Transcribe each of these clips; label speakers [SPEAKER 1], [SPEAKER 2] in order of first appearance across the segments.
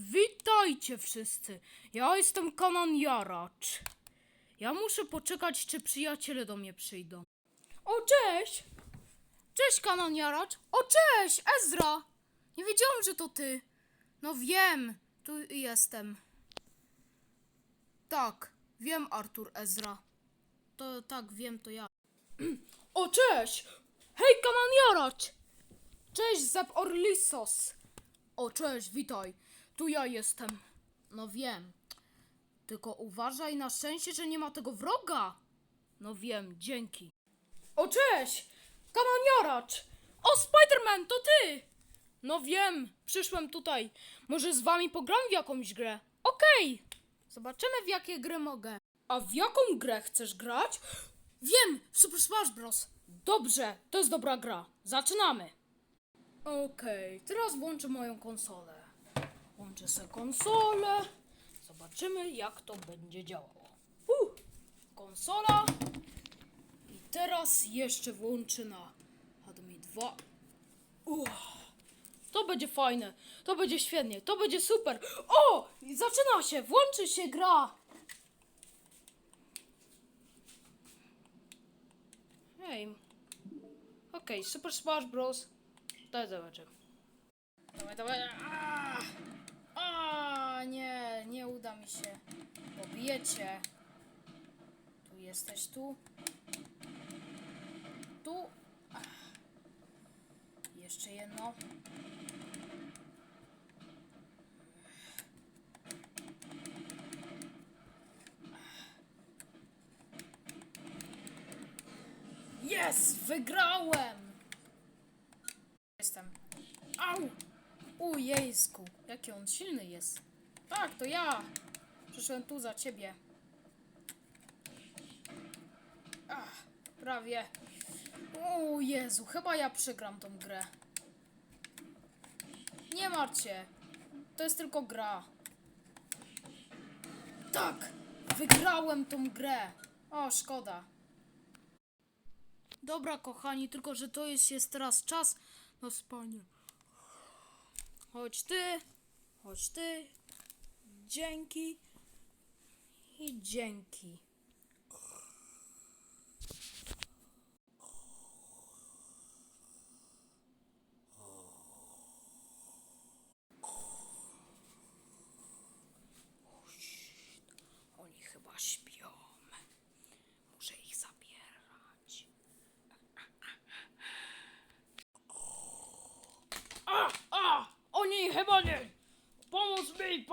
[SPEAKER 1] Witajcie wszyscy. Ja jestem Kanan Jaracz. Ja muszę poczekać, czy przyjaciele do mnie przyjdą. O, cześć! Cześć, Kanan Jaracz. O, cześć, Ezra! Nie wiedziałam, że to ty. No wiem, tu jestem. Tak, wiem, Artur Ezra. To tak, wiem, to ja. O, cześć! Hej, Kanan Jaracz! Cześć, Zep Orlisos! O, cześć, witaj. Tu ja jestem. No wiem. Tylko uważaj na szczęście, że nie ma tego wroga. No wiem, dzięki. O, cześć! Kanoniaracz! O, Spiderman, to ty! No wiem, przyszłem tutaj. Może z wami pogram w jakąś grę. Okej! Zobaczymy, w jakie gry mogę. A w jaką grę chcesz grać? Wiem, w Super Smash Bros. Dobrze, to jest dobra gra. Zaczynamy. Okej, teraz włączę moją konsolę. Włączę sobie konsolę. Zobaczymy, jak to będzie działało. Uh, konsola. I teraz jeszcze włączę na HDMI 2. Uff, to będzie fajne. To będzie świetnie. To będzie super. O! Zaczyna się. Włączy się gra. Hej. Okej, Super Smash Bros. Daj zobaczę. Dawaj, dawaj. A, a, nie, nie uda mi się. Pobijecie. Tu jesteś, tu. Tu. Ach. Jeszcze jedno. Jest! Wygrałem! Jestem. Au! U jejsku, jaki on silny jest. Tak, to ja. Przyszłem tu za ciebie. Ach, prawie. O Jezu, chyba ja przegram tą grę. Nie martw. To jest tylko gra. Tak! Wygrałem tą grę. O, szkoda. Dobra, kochani, tylko że to jest, jest teraz czas na spanie. Chodź ty, chodź ty. Dzięki i dzięki. Oni chyba śpią. Muszę ich zabierać. A, a! Oni chyba nie! Pomóż mi!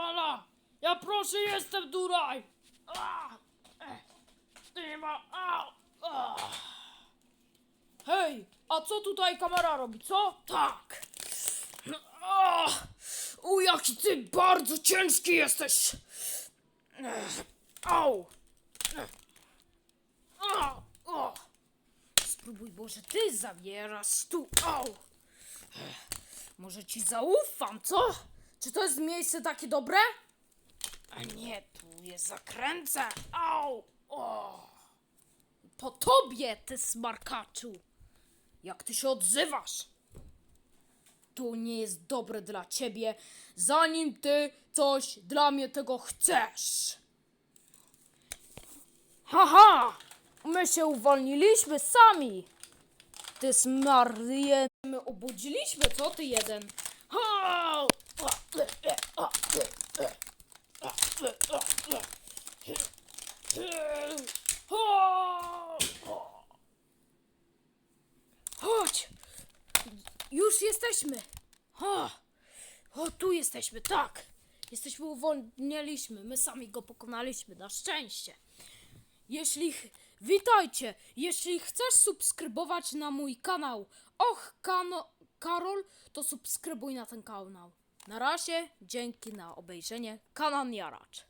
[SPEAKER 1] Ja proszę, jestem tutaj! A! E, ma... Hej, a co tutaj kamera robi, co? Tak! U, jaki ty bardzo ciężki jesteś! Ech, Au! A! O! Spróbuj, Boże, ty zawierasz tu! Au! Może ci zaufam, co? Czy to jest miejsce takie dobre? A nie, tu jest zakręcę. Au! O! Po tobie, ty smarkaczu! Jak ty się odzywasz? To nie jest dobre dla ciebie, zanim ty coś dla mnie tego chcesz. Haha! My się uwolniliśmy sami! Ty smarnie... My obudziliśmy, co ty jeden? Ha! Już jesteśmy! Ha! O, tu jesteśmy, tak! Jesteśmy uwolniliśmy, my sami go pokonaliśmy, na szczęście. Jeśli. Witajcie! Jeśli chcesz subskrybować na mój kanał Och Kano, Karol, to subskrybuj na ten kanał. Na razie, dzięki na obejrzenie. Kanan Jaracz.